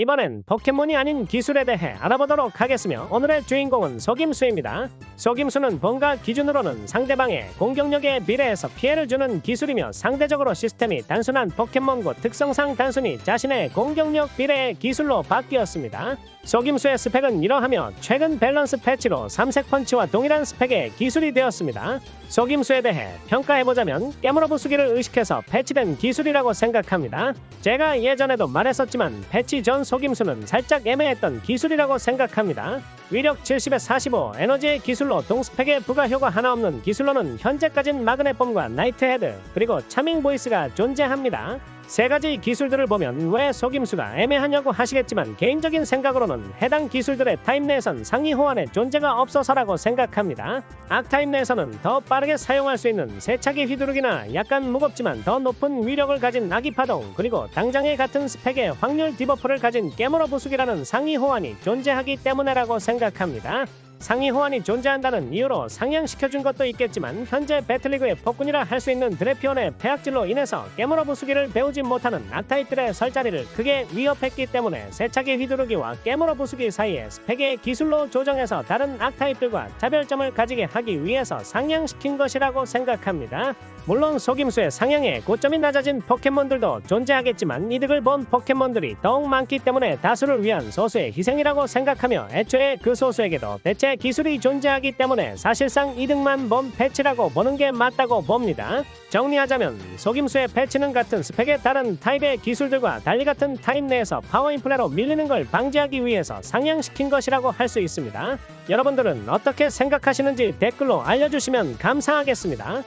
이번엔 포켓몬이 아닌 기술에 대해 알아보도록 하겠으며 오늘의 주인공은 속임수입니다. 속임수는 뭔가 기준으로는 상대방의 공격력에 비례해서 피해를 주는 기술이며 상대적으로 시스템이 단순한 포켓몬고 특성상 단순히 자신의 공격력 비례의 기술로 바뀌었습니다. 속임수의 스펙은 이러하며 최근 밸런스 패치로 삼색 펀치와 동일한 스펙의 기술이 되었습니다. 속임수에 대해 평가해보자면 깨물어 부수기를 의식해서 패치된 기술이라고 생각합니다. 제가 예전에도 말했었지만 패치 전 속임수는 살짝 애매했던 기술이라고 생각합니다. 위력 70에 45, 에너지의 기술로 동스펙에 부가 효과 하나 없는 기술로는 현재까진 마그넷bom과 나이트헤드, 그리고 차밍 보이스가 존재합니다. 세 가지 기술들을 보면 왜 속임수가 애매하냐고 하시겠지만 개인적인 생각으로는 해당 기술들의 타임 내에선 상위 호환의 존재가 없어서라고 생각합니다. 악타임 내에서는 더 빠르게 사용할 수 있는 세차기 휘두르기나 약간 무겁지만 더 높은 위력을 가진 아기 파동 그리고 당장의 같은 스펙의 확률 디버프를 가진 깨물어 부수기라는 상위 호환이 존재하기 때문에라고 생각합니다. 상위 호환이 존재한다는 이유로 상향시켜준 것도 있겠지만 현재 배틀리그의 폭군이라 할 수 있는 드래피온의 폐악질로 인해서 깨물어 부수기를 배우지 못하는 악타입들의 설자리를 크게 위협했기 때문에 세차기 휘두르기와 깨물어 부수기 사이에 스펙의 기술로 조정해서 다른 악타입들과 차별점을 가지게 하기 위해서 상향시킨 것이라고 생각합니다. 물론 속임수의 상향에 고점이 낮아진 포켓몬들도 존재하겠지만 이득을 본 포켓몬들이 더욱 많기 때문에 다수를 위한 소수의 희생이라고 생각하며 애초에 그 소수에게도 대체 기술이 존재하기 때문에 사실상 이득만 본 패치라고 보는 게 맞다고 봅니다. 정리하자면 속임수의 패치는 같은 스펙의 다른 타입의 기술들과 달리 같은 타입 내에서 파워 인플레로 밀리는 걸 방지하기 위해서 상향시킨 것이라고 할 수 있습니다. 여러분들은 어떻게 생각하시는지 댓글로 알려주시면 감사하겠습니다.